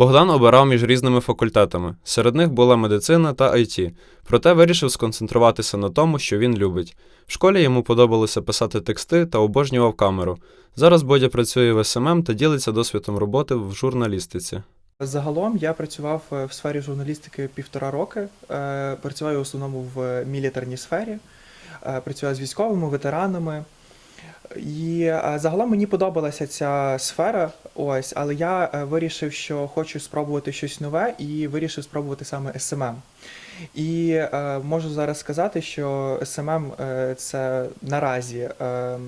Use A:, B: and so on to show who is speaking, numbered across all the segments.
A: Богдан обирав між різними факультетами. Серед них була медицина та IT, проте вирішив сконцентруватися на тому, що він любить. В школі йому подобалося писати тексти та обожнював камеру. Зараз Бодя працює в СММ та ділиться досвідом роботи в журналістиці.
B: Загалом я працював е, в сфері журналістики півтора роки. Е, Працював в основному в мілітарній сфері, Е, працював з військовими, ветеранами. І е, загалом мені подобалася ця сфера, ось, але я е, вирішив, що хочу спробувати щось нове, і вирішив спробувати саме SMM. І е, можу зараз сказати, що SMM е, це наразі е,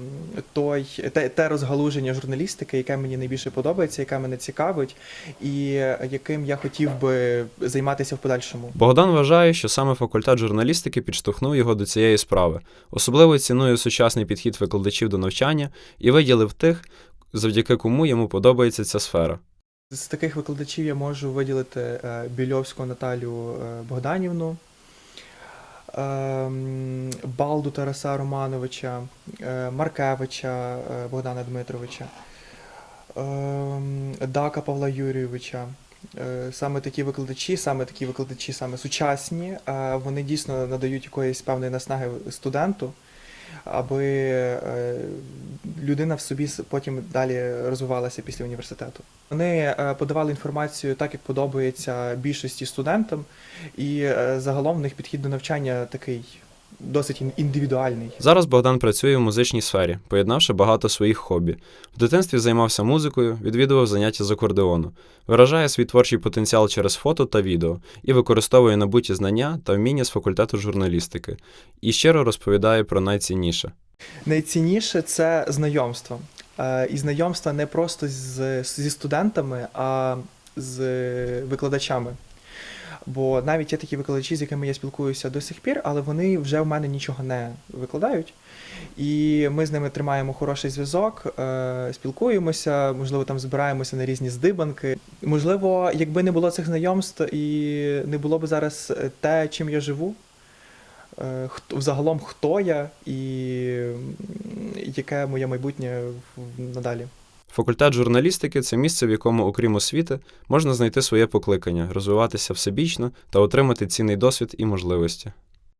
B: той, те, те розгалуження журналістики, яке мені найбільше подобається, яке мене цікавить, і яким я хотів би займатися в подальшому.
A: Богдан вважає, що саме факультет журналістики підштовхнув його до цієї справи. Особливо цінує сучасний підхід викладачів до навчання і виділив тих, завдяки кому йому подобається ця сфера.
B: З таких викладачів я можу виділити е, Більовську Наталю е, Богданівну, ем, Балду Тараса Романовича, е, Маркевича Богдана Дмитровича, ем, Дака Павла Юрійовича. Саме такі викладачі, саме такі викладачі, саме сучасні, вони дійсно надають якоїсь певної наснаги студенту, аби е, людина в собі потім далі розвивалася після університету. Вони е, подавали інформацію так, як подобається більшості студентам, і е, загалом в них підхід до навчання такий досить індивідуальний.
A: Зараз Богдан працює в музичній сфері, поєднавши багато своїх хобі. В дитинстві займався музикою, відвідував заняття з акордеону, виражає свій творчий потенціал через фото та відео і використовує набуті знання та вміння з факультету журналістики. І щиро розповідає про найцінніше.
B: Найцінніше це знайомство. Е, І знайомство не просто з, зі студентами, а з викладачами. Бо навіть є такі викладачі, з якими я спілкуюся до сих пір, але вони вже в мене нічого не викладають. І ми з ними тримаємо хороший зв'язок, е, спілкуємося, можливо, там збираємося на різні здибанки. Можливо, якби не було цих знайомств і не було б зараз е, те, чим я живу, е, хто взагалом хто я і яке моє майбутнє надалі.
A: Факультет журналістики це місце, в якому, окрім освіти, можна знайти своє покликання, розвиватися всебічно та отримати цінний досвід і можливості.